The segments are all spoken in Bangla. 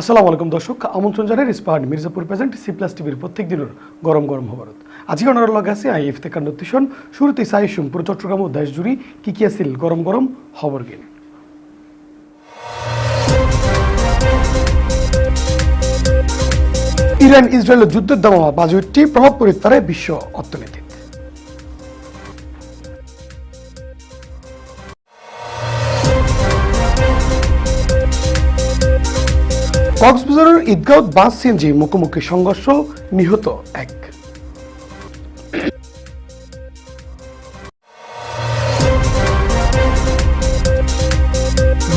আসসালামু আলাইকুম দর্শক, আমন্ত্রণ জানাই Ispahan Mirzapur present C plus টিভির প্রত্যেক দিনের গরম গরম খবরত। আজকে ওনার লগে আছে আই ইফতেকার নতিশন শুরুতে সাইসুম পুরো চট্টগ্রাম ও দেশ জুড়ি কি কি আছিল গরম গরম খবর গিন ইরান ইসরায়েলের যুদ্ধের দামামা বাজেটটি প্রভাব পড়িতে পারে বিশ্ব অর্থনীতি। কক্সবাজারের ঈদগাঁও বাস সিএনজি মুখোমুখি সংঘর্ষ নিহত এক।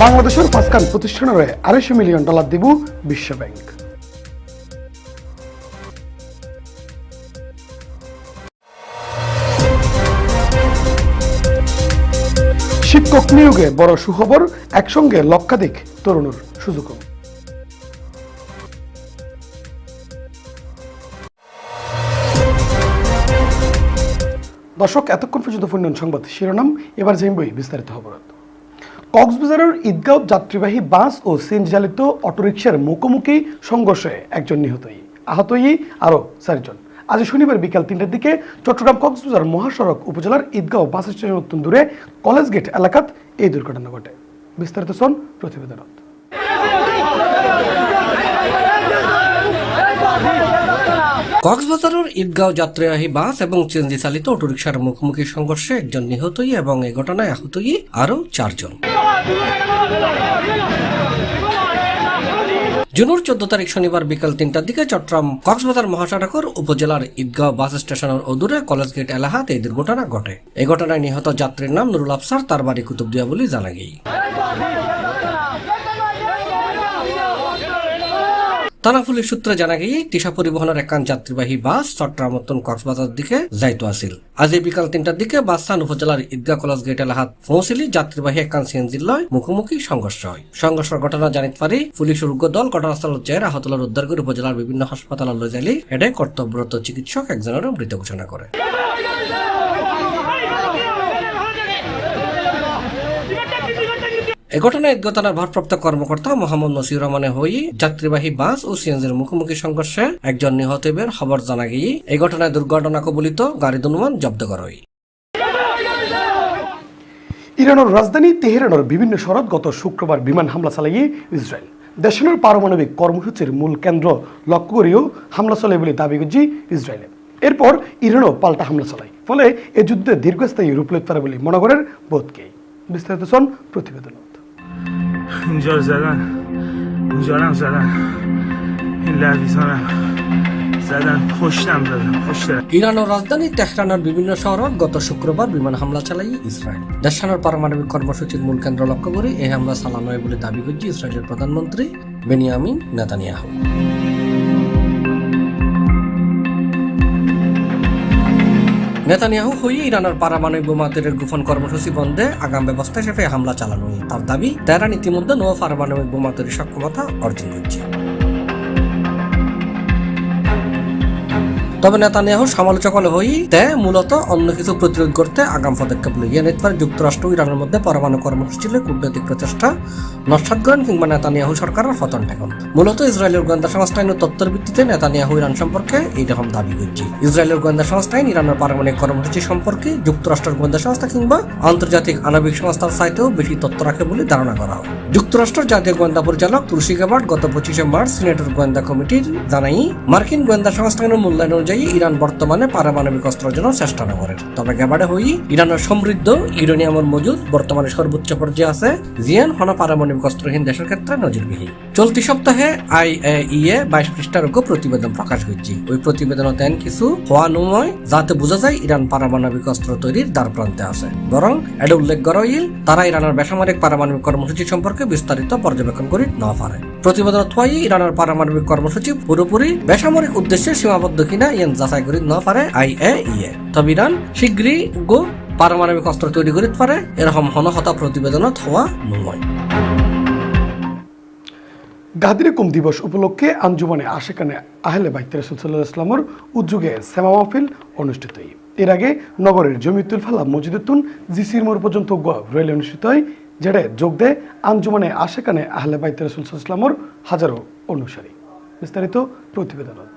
বাংলাদেশের ফাসকান প্রতিষ্ঠানের আড়াইশো মিলিয়ন ডলার দিব বিশ্ব ব্যাংক। শিক্ষক নিয়োগে বড় সুখবর, একসঙ্গে লক্ষাধিক তরুণের সুযোগ দর্শক, এতক্ষণ পর্যন্ত ফুন্ডন সংবাদ শিরোনাম। এবার জানবই বিস্তারিত খবর কক্সবাজারের ঈদগাঁও যাত্রীবাহী বাস ও সিএনজি চালিত অটোরিকশার মুখোমুখি সংঘর্ষে একজন নিহতই। আহতই আরও চারজন। আজ শনিবার বিকাল তিনটার দিকে চট্টগ্রাম কক্সবাজার মহাসড়ক উপজেলার ঈদগাঁও বাস স্টেশন অত্যন্ত দূরে কলেজ গেট এলাকাত এই দুর্ঘটনা ঘটে। বিস্তারিত শোন প্রতিবেদনত। কক্সবাজারের ঈদগাঁও যাত্রীবাহী বাস এবং চেঞ্জি চালিত অটোরিকশার মুখোমুখি সংঘর্ষে একজন নিহতই এবং এ ঘটনায় আহতই আরও চারজন। জুনুর চোদ্দ তারিখ শনিবার বিকাল তিনটার দিকে চট্টগ্রাম কক্সবাজার মহাসড়কের উপজেলার ঈদগাঁও বাস স্টেশনের অদূরে কলেজ গেট এলাহাতে এই দুর্ঘটনা ঘটে। এই ঘটনায় নিহত যাত্রীর নাম নুরুল আফসার, তার বাড়ি কুতুবদিয়া বলে জানা গেই পুলিশ সূত্রে জানা গিয়ে তিশা পরিবহনের একান যাত্রীবাহী বাস চট্টগ্রাম উত্তন কক্সবাজার দিকে যাইতো আসিল। আজ বিকাল তিনটার দিকে বাসস্থান উপজেলার ঈদগাহ কলেজ গেট এলাহাত পৌঁছিলি যাত্রীবাহী একান সিএনজির লয় মুখোমুখি সংঘর্ষ হয়। সংঘর্ষের ঘটনা জানিত পারি পুলিশের উগ্র দল ঘটনাস্থলত যায় আহতলার উদ্ধার করে উপজেলার বিভিন্ন হাসপাতালে লই যাইলি এডে কর্তব্যরত চিকিৎসক একজনের মৃত ঘোষণা করে। এ ঘটনায় ঈদগাহ ভারপ্রাপ্ত কর্মকর্তা মোহাম্মদ নসির রহমানের হই যাত্রীবাহী বাস ও সিএনজির মুখোমুখি সংঘর্ষে একজন নিহত বের খবর জানা গিয়ে এই ঘটনায় দুর্ঘটনা কবলিত গাড়ি দুনুমান জব্দ করা হয়। ইরানের রাজধানী তেহরানের বিভিন্ন শহরত গত শুক্রবার বিমান হামলা চালিয়ে ইসরায়েল। দেশের পারমাণবিক কর্মসূচির মূল কেন্দ্র লক্ষ্য করেও হামলা চলে বলে দাবি করছে ইসরায়েলে। এরপর ইরানও পাল্টা হামলা চালায়। ফলে এ যুদ্ধে দীর্ঘস্থায়ী রূপ পারে বলে মনে করেন বোধকে বিস্তারিত শোন প্রতিবেদনত اینجا رو زدن اینجا رو هم زدن این لحظیزانم زدن پشتم زدن پشت ইরানের রাজধানী তেহরানের বিভিন্ন শহরত গত শুক্রবার বিমান হামলা চালাই ইসরায়েল দেশানোর পারমাণবিক কর্মসূচির মূল কেন্দ্র লক্ষ্য করে এই হামলা চালানো হয় বলে দাবি করছে ইসরায়েলের প্রধানমন্ত্রী বেনিয়ামিন নেতানিয়াহু নেতানিয়াহু হয়ে ইরানের পারমাণবিক বোমাদের গোপন কর্মসূচি বন্ধে আগাম ব্যবস্থা হিসেবে হামলা চালানো তার দাবি, তেহরান ইতিমধ্যে নৌ পারমাণবিক বোমা তৈরির সক্ষমতা অর্জন করছে। তবে নেতানিয়াহু হই তে মূলত অন্য কিছু প্রতিরোধ করতে আগাম পদক্ষেপ লইয়া নিতে যুক্তরাষ্ট্র ইরানের মধ্যে পরমাণু কর্মসূচির কূটনৈতিক প্রচেষ্টা, নস্বাত করেন কিংবা নেতানিয়াহু সরকারের পতন ঠেকন। মূলত ইসরায়েলের গোয়েন্দা সংস্থা তথ্যের ভিত্তিতে নেতানিয়াহু ইরান সম্পর্কে এইরকম দাবি করছে। ইসরায়েলের গোয়েন্দা সংস্থা ইরানের পারমাণবিক কর্মসূচি সম্পর্কে যুক্তরাষ্ট্রের গোয়েন্দা সংস্থা কিংবা আন্তর্জাতিক আণবিক সংস্থার সাইটেও বেশি তথ্য রাখে বলে ধারণা করা হয়। যুক্তরাষ্ট্রের জাতীয় গোয়েন্দা পরিচালক তুলসী গাবার্ড গত পঁচিশে মার্চ সিনেটের গোয়েন্দা কমিটির জানাই, মার্কিন গোয়েন্দা সংস্থানের মূল্যায়ন অনুযায়ী ইরান বর্তমানে পারমাণবিক অস্ত্রের জন্য চেষ্টা না করে। তবে গ্যাবার্ডে হই ইরানের সমৃদ্ধ ইউরেনিয়ামের মজুদ বর্তমানে সর্বোচ্চ পর্যায়ে আছে। জিয়ান হন পারমাণবিক অস্ত্রহীন দেশের ক্ষেত্রে নজিরবিহীন। চলতি সপ্তাহে আই ইএ বাইশ পৃষ্ঠার উপর প্রতিবেদন প্রকাশ হয়েছে ওই প্রতিবেদনে তেন কিছু হওয়া নয় যাতে বোঝা যায় ইরান পারমাণবিক অস্ত্র তৈরির দ্বার প্রান্তে আছে। বরং এটা উল্লেখ করা তারা ইরানের বেসামরিক পারমাণবিক কর্মসূচি সম্পর্কে বিস্তারিত পর্যবেক্ষণ করে না পারে। প্রতিবেদন থুয়াই ইরানের পারমাণবিক কর্মসূচি পুরোপুরি বেসামরিক উদ্দেশ্যে সীমাবদ্ধ কিনা ইয়ান যাচাই করে না পারে আই ইএ তবে ইরান শীঘ্রই গো পারমাণবিক অস্ত্র তৈরি করিতে পারে। এরকম হনহতা প্রতিবেদনত হওয়া নয়। গাদিরে কুম দিবস উপলক্ষে আঞ্জুমানে আশেকানে আহলে বাইত রসুল সাল্লাহ ইসলামর উদ্যোগে সেমা মাহফিল অনুষ্ঠিত হয় এর আগে নগরের জমিতুল ফালা মসজিদুদ্দুন জিসির মোড় পর্যন্ত রেল অনুষ্ঠিত হয় যেটা যোগ দেয় আঞ্জুমানে আশেকানে আহলে বাইত রসুল ইসলামর হাজারো অনুসারী। বিস্তারিত প্রতিবেদনত।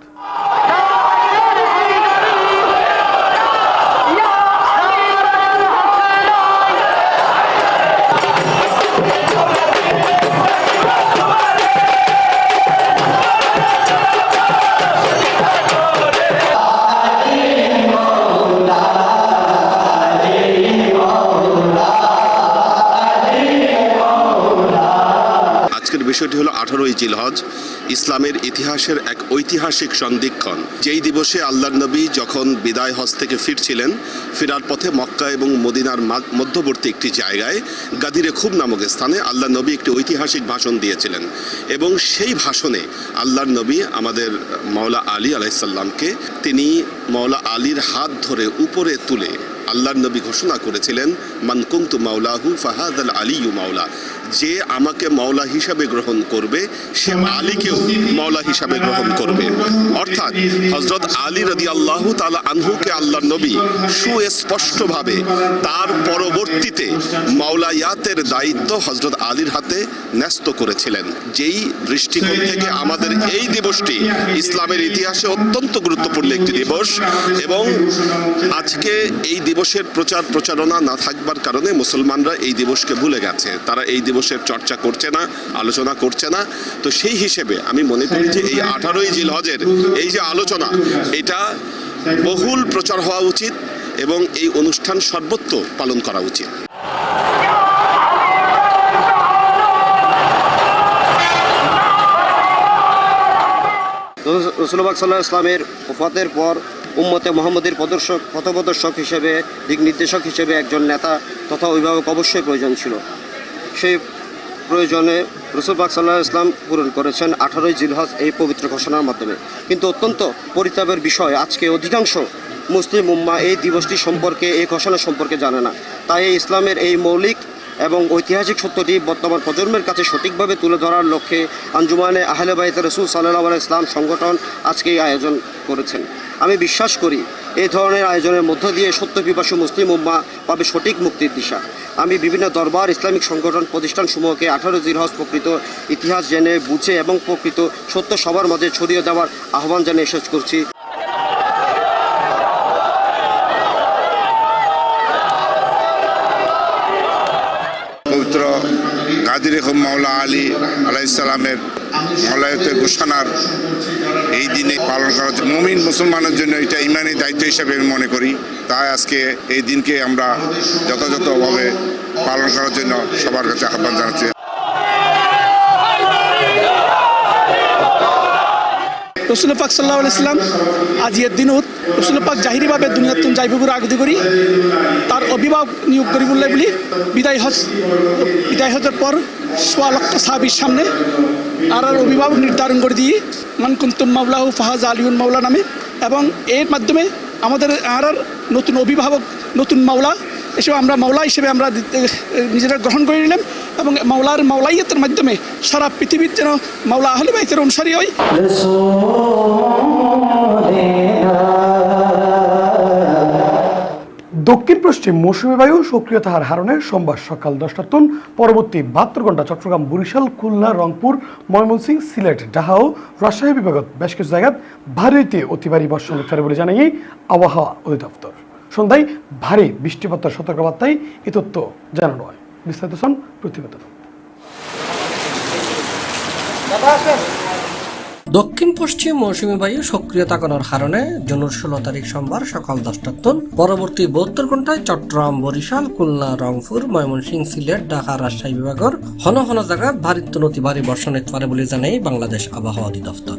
জিলহজ ইসলামের ইতিহাসের এক ঐতিহাসিক সন্ধিক্ষণ। যেই দিবসে আল্লাহ নবী যখন বিদায় হজ থেকে ফিরছিলেন, ফেরার পথে মক্কা এবং মদিনার মধ্যবর্তী একটি জায়গায় গাদিরে খুব নামক স্থানে আল্লাহ নবী একটি ঐতিহাসিক ভাষণ দিয়েছিলেন এবং সেই ভাষণে আল্লাহর নবী আমাদের মাওলা আলী আলাইসাল্লামকে তিনি মাওলা আলীর হাত ধরে উপরে তুলে আল্লাহর নবী ঘোষণা করেছিলেন মানকুন্তু মাওলাহু ফাহাদ আল আলিউ মাওলা। যে আমাকে মাওলা হিসাবে গ্রহণ করবে, সে আলীকেও মাওলা হিসাবে গ্রহণ করবে। অর্থাৎ হজরত আলী রদি আল্লাহ তালা আনহুকে আল্লাহ নবী সুস্পষ্টভাবে তার পরবর্তীতে মাওলায়াতের দায়িত্ব হজরত আলীর হাতে ন্যস্ত করেছিলেন। যেই দৃষ্টিকোণ থেকে আমাদের এই দিবসটি ইসলামের ইতিহাসে অত্যন্ত গুরুত্বপূর্ণ একটি দিবস এবং আজকে এই দিবসের প্রচার প্রচারণা না থাকবার কারণে মুসলমানরা এই দিবসকে ভুলে গেছে। তারা এই দিবসের চর্চা করছে না, আলোচনা করছে না। তো সেই হিসেবে আমি মনে করি যে এই আঠারোই জিলহজের এই যে আলোচনা, এটা বহুল প্রচার হওয়া উচিত এবং এই অনুষ্ঠান সর্বত্র পালন করা উচিত। রসুলবাক সাল্লাহ ইসলামের ওফাতের পর উম্মতে মোহাম্মদের প্রদর্শক, পথপ্রদর্শক হিসেবে, দিক নির্দেশক হিসেবে একজন নেতা তথা অভিভাবক অবশ্যই প্রয়োজন ছিল। সেই প্রয়োজনে রসুলবাক সাল্লাহ ইসলাম পূরণ করেছেন আঠারোই জিলহজ এই পবিত্র ঘোষণার মাধ্যমে। কিন্তু অত্যন্ত পরিতাপের বিষয়, আজকে অধিকাংশ মুসলিম উম্মা এই দিবসটি সম্পর্কে, এই ঘোষণা সম্পর্কে জানে না। তাই ইসলামের এই মৌলিক এবং ঐতিহাসিক সত্যটি বর্তমান প্রজন্মের কাছে সঠিকভাবে তুলে ধরার লক্ষ্যে আঞ্জুমানে আহলে রসুল সাল্লাহ ইসলাম সংগঠন আজকে এই আয়োজন করেছেন। আমি বিশ্বাস করি এই ধরনের আয়োজনের মধ্য দিয়ে সত্য পিপাসু মুসলিম উম্মা পাবে সঠিক মুক্তির দিশা। আমি বিভিন্ন দরবার, ইসলামিক সংগঠন প্রতিষ্ঠানসমূহকে আঠারো জিরহজ প্রকৃত ইতিহাস জেনে বুঝে এবং প্রকৃত সত্য সবার মাঝে ছড়িয়ে দেওয়ার আহ্বান জানিয়ে শেষ করছি। পবিত্র গাদির মাওলা আলী আলাইসালামের মলায়তের ঘোষণার এই দিনে পালন করা হচ্ছে। মমিন মুসলমানের জন্য এটা ইমানি দায়িত্ব হিসাবে আমি মনে করি। তাই আজকে এই দিনকে আমরা যথাযথভাবে পালন করার জন্য সবার কাছে আহ্বান জানাচ্ছি। রসুল পাক সাল্লাহ ইসলাম আজিয়ের দিনত রসুল পাক জাহিরিভাবে দুনিয়াতুন যাইবুর আগদি করি, তার অভিভাবক নিয়োগ করি বললে বলি, বিদায় হজ, বিদায় হজের পর সোয়া লক্ষ সাহাবির সামনে আর আর অভিভাবক নির্ধারণ করে দিয়ে মান কুন্তুম মাওলাহু ফাহাজ আলিউন মাওলা নামে এবং এর মাধ্যমে আমাদের আর আর নতুন অভিভাবক, নতুন মাওলা এসব আমরা মাওলা হিসেবে আমরা নিজেরা গ্রহণ করে নিলাম এবং মাওলার মাওলাইয়তের মাধ্যমে সারা পৃথিবীর যেন মাওলা আহলে অনুসারী হয়। পশ্চিম মৌসুমী বায়ু, সক্রিয়তা হার হারণে সোমবার সকাল দশটা টন পরবর্তী বাহাত্তর ঘণ্টা চট্টগ্রাম, বরিশাল, খুলনা, রংপুর ময়মনসিংহ সিলেট ঢাকা ও রাজশাহী বিভাগত বেশ কিছু জায়গায় ভারীতে অতি ভারী বর্ষণ হতে বলে জানিয়ে আবহাওয়া অধিদপ্তর। সন্ধ্যায় ভারী বৃষ্টিপাতের সতর্কবার্তায় এ তথ্য জানানো হয়। বিস্তারিত প্রতিবেদন। দক্ষিণ পশ্চিম মৌসুমী বায়ু সক্রিয় থাকানোর কারণে জুনের ষোলো তারিখ সোমবার সকাল দশটা তন, পরবর্তী বহত্তর ঘন্টায় চট্টগ্রাম, বরিশাল, খুলনা, রংপুর, ময়মনসিংহ, সিলেট, ঢাকা, রাজশাহী বিভাগের হন হন জায়গাত ভারীত্ব নতি ভারী বর্ষণ হতে পারে বলে জানাই বাংলাদেশ আবহাওয়া অধিদপ্তর।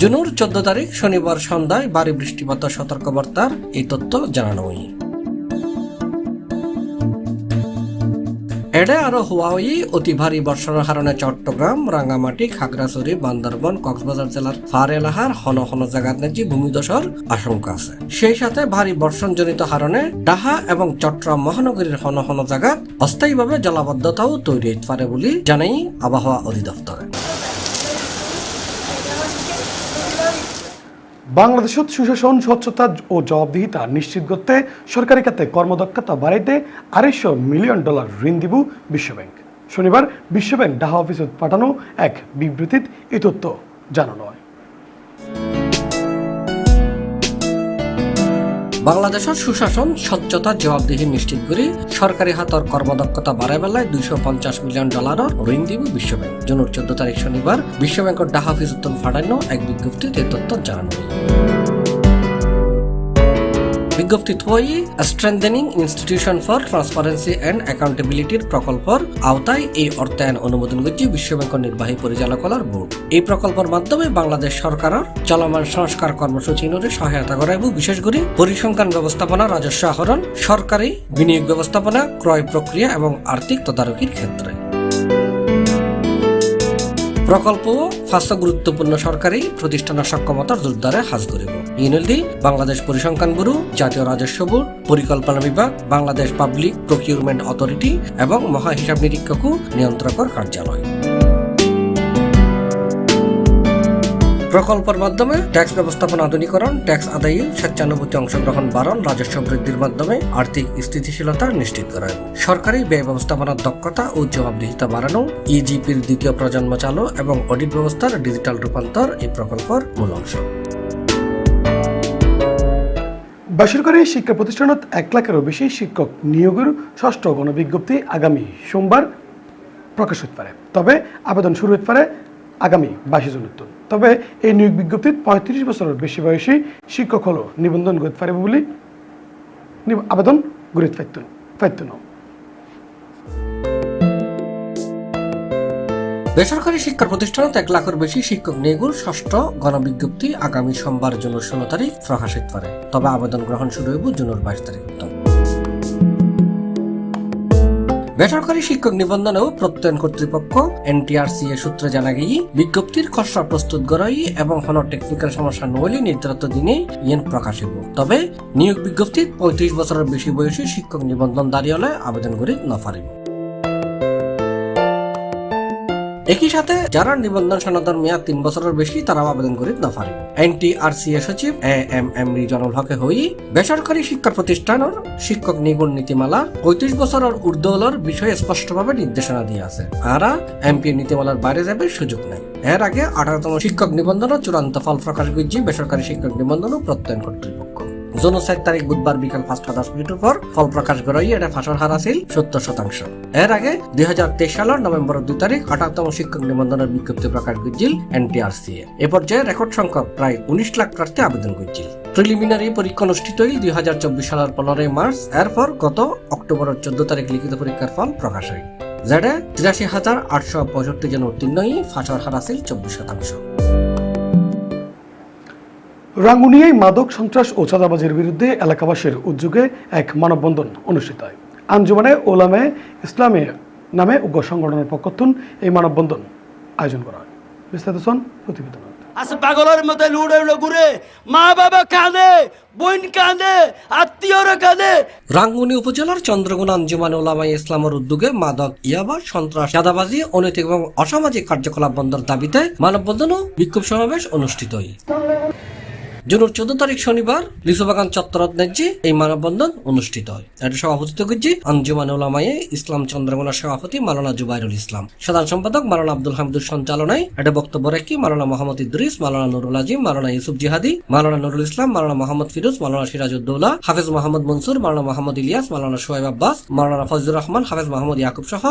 জুনুর চোদ্দ তারিখ শনিবার সন্ধ্যায় ভারী বৃষ্টিপাতের সতর্কবার্তার এই তথ্য জানানো হয়। এডে আরও হুয়াই অতি ভারী বর্ষার কারণে চট্টগ্রাম, রাঙ্গামাটি, খাগড়াছড়ি, বান্দরবন, কক্সবাজার জেলার ফার এলাহার হন হন জায়গাত নাকি ভূমিদশর আশঙ্কা আছে। সেই সাথে ভারী বর্ষণজনিত কারণে ডাহা এবং চট্টগ্রাম মহানগরীর হন হন জায়গাত অস্থায়ীভাবে জলাবদ্ধতাও তৈরি হতে পারে বলে জানাই আবহাওয়া অধিদপ্তরে। বাংলাদেশত সুশাসন, স্বচ্ছতা ও জবাবদিহিতা নিশ্চিত করতে সরকারি খাতে কর্মদক্ষতা বাড়াইতে আড়াইশো মিলিয়ন ডলার ঋণ দিব বিশ্বব্যাংক। শনিবার বিশ্বব্যাংক ডাহা অফিসে পাঠানো এক বিবৃতিত এ তথ্য জানানো হয়। বাংলাদেশের সুশাসন, স্বচ্ছতা, জবাবদিহি নিশ্চিত করে সরকারি হাতর কর্মদক্ষতা বাড়ায় বেলায় দুইশো পঞ্চাশ মিলিয়ন ডলারের ঋণ দিব বিশ্বব্যাংক। জুনের চোদ্দ তারিখ শনিবার বিশ্বব্যাংকের ডাহা অফিস উত্তম ফাটানো এক বিজ্ঞপ্তিতে তথ্য জানানো বিজ্ঞপ্তিত হই strengthening institution for transparency and অ্যাকাউন্টেবিলিটির প্রকল্পর আওতায় এই অর্থায়ন অনুমোদন করছে বিশ্বব্যাংকের নির্বাহী পরিচালকলার বোর্ড। এই প্রকল্পের মাধ্যমে বাংলাদেশ সরকারের চলমান সংস্কার কর্মসূচি নুরে সহায়তা করা এবং বিশেষ করে পরিসংখ্যান ব্যবস্থাপনা, রাজস্ব আহরণ, সরকারি বিনিয়োগ ব্যবস্থাপনা, ক্রয় প্রক্রিয়া এবং আর্থিক তদারকির ক্ষেত্রে। প্রকল্প ফাঁস গুরুত্বপূর্ণ সরকারি প্রতিষ্ঠানের সক্ষমতার জোরদারে হাজ করিব। ইউনিলদি বাংলাদেশ পরিসংখ্যান ব্যুরো, জাতীয় রাজস্ব বোর্ড পরিকল্পনা বিভাগ, বাংলাদেশ পাবলিক প্রকিউরমেন্ট অথরিটি এবং মহা হিসাব নিরীক্ষক নিয়ন্ত্রকর কার্যালয়। প্রকল্পের মাধ্যমে ট্যাক্স ব্যবস্থাপনা আধুনিকরণ, ট্যাক্স আদায়ে স্বেচ্ছানুভূতি অংশগ্রহণ বাড়ান, রাজস্ব বৃদ্ধির মাধ্যমে আর্থিক স্থিতিশীলতা নিশ্চিত করা সরকারি ব্যয় ব্যবস্থাপনার দক্ষতা ও জবাবদিহিতা বাড়ানো, ইজিপির দ্বিতীয় প্রজন্ম চালু এবং অডিট ব্যবস্থার ডিজিটাল রূপান্তর এই প্রকল্পের মূল অংশ। বেসরকারি শিক্ষা প্রতিষ্ঠানত এক লাখেরও বেশি শিক্ষক নিয়োগের ষষ্ঠ গণবিজ্ঞপ্তি আগামী সোমবার প্রকাশ হতে পারে। তবে আবেদন শুরু হতে পারে আগামী বাইশে জুন উত্তর। তবে এই নিয়োগ বিজ্ঞপ্তিত পঁয়ত্রিশ বছরের বেশি বয়সী শিক্ষক হলো নিবন্ধন করতে পারবে বলে আবেদন গড়িত পাইত না বেসরকারি শিক্ষা প্রতিষ্ঠানত এক লাখের বেশি শিক্ষক নিয়োগের ষষ্ঠ গণবিজ্ঞপ্তি আগামী সোমবার জুনের ষোলো তারিখ প্রকাশ হতে পারে তবে আবেদন গ্রহণ শুরু হইব জুনের বাইশ তারিখ বেসরকারি শিক্ষক নিবন্ধনেও প্রত্যয়ন কর্তৃপক্ষ, এনটিআরসি এর সূত্রে জানা গিয়ে বিজ্ঞপ্তির খসড়া প্রস্তুত করাই এবং হন টেকনিক্যাল সমস্যা নহলে নির্ধারিত দিনে ইয়েন প্রকাশ হইব তবে নিয়োগ বিজ্ঞপ্তিত পঁয়ত্রিশ বছরের বেশি বয়সী শিক্ষক নিবন্ধন দাঁড়িয়ে আবেদন করে নফারিব। একই সাথে যারা নিবন্ধন সনদের মেয়াদ তিন বছরের বেশি, তারাও আবেদন করে না পারে এনটিআরসিএ সচিব এ এম এম রিজনুল হকে হই, বেসরকারি শিক্ষা প্রতিষ্ঠানের শিক্ষক নিগুণ নীতিমালা পঁয়ত্রিশ বছরের ঊর্ধ্বলের বিষয়ে স্পষ্টভাবে নির্দেশনা দিয়ে আছে। আরা এমপি নীতিমালার বাইরে যাবে সুযোগ নেই। এর আগে আঠারোতম শিক্ষক নিবন্ধনের চূড়ান্ত ফল প্রকাশ করছে বেসরকারি শিক্ষক নিবন্ধন প্রত্যয়ন কর্তৃপক্ষ। জুন চার তারিখ বুধবার বিকাল পাঁচটা দশ মিনিটের পর ফল প্রকাশ করাই এটা ফাঁসর হার আছিল সত্তর শতাংশ। এর আগে দুই হাজার তেইশ সালের নভেম্বর দুই তারিখ আঠারোতম শিক্ষক নিবন্ধনের বিজ্ঞপ্তি প্রকাশ করছিল এনটিআরসিএ এ। পর্যায়ে রেকর্ড সংখ্যক প্রায় উনিশ লাখ প্রার্থী আবেদন করছিল। প্রিলিমিনারি পরীক্ষা অনুষ্ঠিত হই দুই হাজার চব্বিশ সালের পনেরোই মার্চ। এরপর গত অক্টোবরের চোদ্দ তারিখ লিখিত পরীক্ষার ফল প্রকাশ হয়। যেটা তিরাশি হাজার আটশো পঁয়ষট্টি জন উত্তীর্ণই ফাঁসর হার আছিল চব্বিশ শতাংশ। রাঙ্গুনিয়ায় মাদক সন্ত্রাস ও চাঁদাবাজির বিরুদ্ধে এলাকাবাসীর উদ্যোগে এক মানববন্ধন অনুষ্ঠিত হয়। আঞ্জুমানে ওলামে ইসলামে নামে উগ্র সংগঠনের পক্ষত্বন এই মানববন্ধন আয়োজন করা হয়। বিস্তারিত শোন প্রতিবেদন আজ পাগলের মতো লুড়ে উড়ে ঘুরে মা বাবা কাঁদে বোন কাঁদে আত্মীয়রা কাঁদে। রাঙ্গুনি উপজেলার চন্দ্রগুনা আঞ্জুমান ওলামাই ইসলামের উদ্যোগে মাদক ইয়াবা সন্ত্রাস চাঁদাবাজি অনৈতিক এবং অসামাজিক কার্যকলাপ বন্ধের দাবিতে মানববন্ধন ও বিক্ষোভ সমাবেশ অনুষ্ঠিত হয়। জুনের চোদ্দ তারিখ শনিবার লিসুবাগান চত্বরত এই মানববন্ধন অনুষ্ঠিত হয়। এটা সভাপতিত্ব করছে আঞ্জুমান ওলামায়ে ইসলাম চন্দ্রগুনার সভাপতি মালানা জুবাইরুল ইসলাম। সাধারণ সম্পাদক মালানা আব্দুল হামিদুর সঞ্চালনায় এটা বক্তব্য রাখি মালানা মোহাম্মদ ইদ্রিস, মালানা নুরুল আজিম, মালানা ইউসুফ জিহাদি, মালানা নুরুল ইসলাম, মালানা মোহাম্মদ ফিরোজ, মালানা সিরাজউদ্দৌলা, হাফেজ মোহাম্মদ মনসুর, মালানা মোহাম্মদ ইলিয়াস, মালানা সোহেব আব্বাস, মালানা ফজলুর রহমান, হাফেজ মোহাম্মদ ইয়াকুব সহ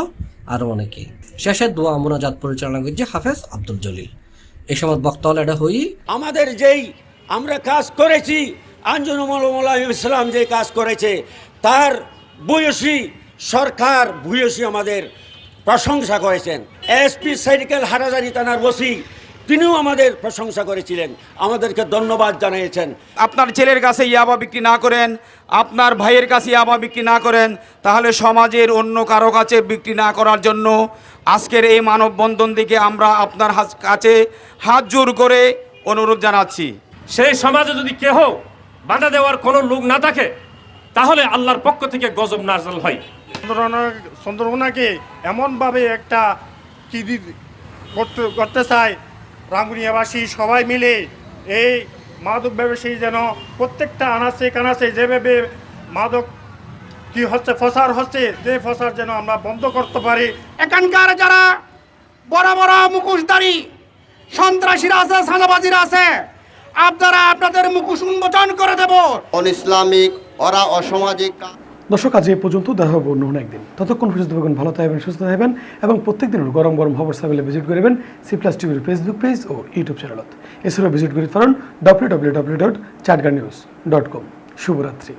আরও অনেকে। শেষে দোয়া মোনাজাত পরিচালনা করছে হাফেজ আব্দুল জলিল। এই সময় বক্তব্য এটা হই আমাদের যেই আমরা কাজ করেছি। আঞ্জুমুল্লাহ ইসলাম যে কাজ করেছে, তার বয়সী সরকার ভূয়সী আমাদের প্রশংসা করেছেন। এসপি সাইডিক্যাল হারাজারি থানার বসি তিনিও আমাদের প্রশংসা করেছিলেন। আমাদেরকে ধন্যবাদ জানিয়েছেন। আপনার ছেলের কাছে ইয়াবা বিক্রি না করেন, আপনার ভাইয়ের কাছে ইয়াবা বিক্রি না করেন, তাহলে সমাজের অন্য কারও কাছে বিক্রি না করার জন্য আজকের এই মানববন্ধন থেকে আমরা আপনার কাছে হাত জোর করে অনুরোধ জানাচ্ছি। সেই সমাজে যদি কেহ বাধা দেওয়ার কোনো লোক না থাকে, তাহলে আল্লাহর পক্ষ থেকে গজব নাজল হয়। চন্দ্রকোনাকে এমনভাবে একটা কি করতে করতে চায় রাঙ্গুনিয়াবাসী সবাই মিলে এই মাদক ব্যবসায়ী যেন প্রত্যেকটা আনাচে কানাচে যেভাবে মাদক কি হচ্ছে ফসার হচ্ছে, যে ফসার যেন আমরা বন্ধ করতে পারি। এখানকার যারা বড় বড় মুখোশধারী, সন্ত্রাসীরা আছে সাজাবাজিরা আছে আপনারা আপনাদের মুখোশ উন্মোচন করে দেব। অন ইসলামিক ওরা অসামাজিক দর্শক আজ এই পর্যন্ত দেখা হবে অন্য একদিন ততক্ষণ পর্যন্ত থাকবেন ভালো থাকবেন সুস্থ থাকবেন এবং প্রত্যেক দিনের গরম গরম খবর সাবেলে ভিজিট করবেন সি প্লাস টিভির ফেসবুক পেজ ও ইউটিউব চ্যানেলত এছাড়াও ভিজিট করি পারেন W W W dot Chatga news dot com শুভরাত্রি।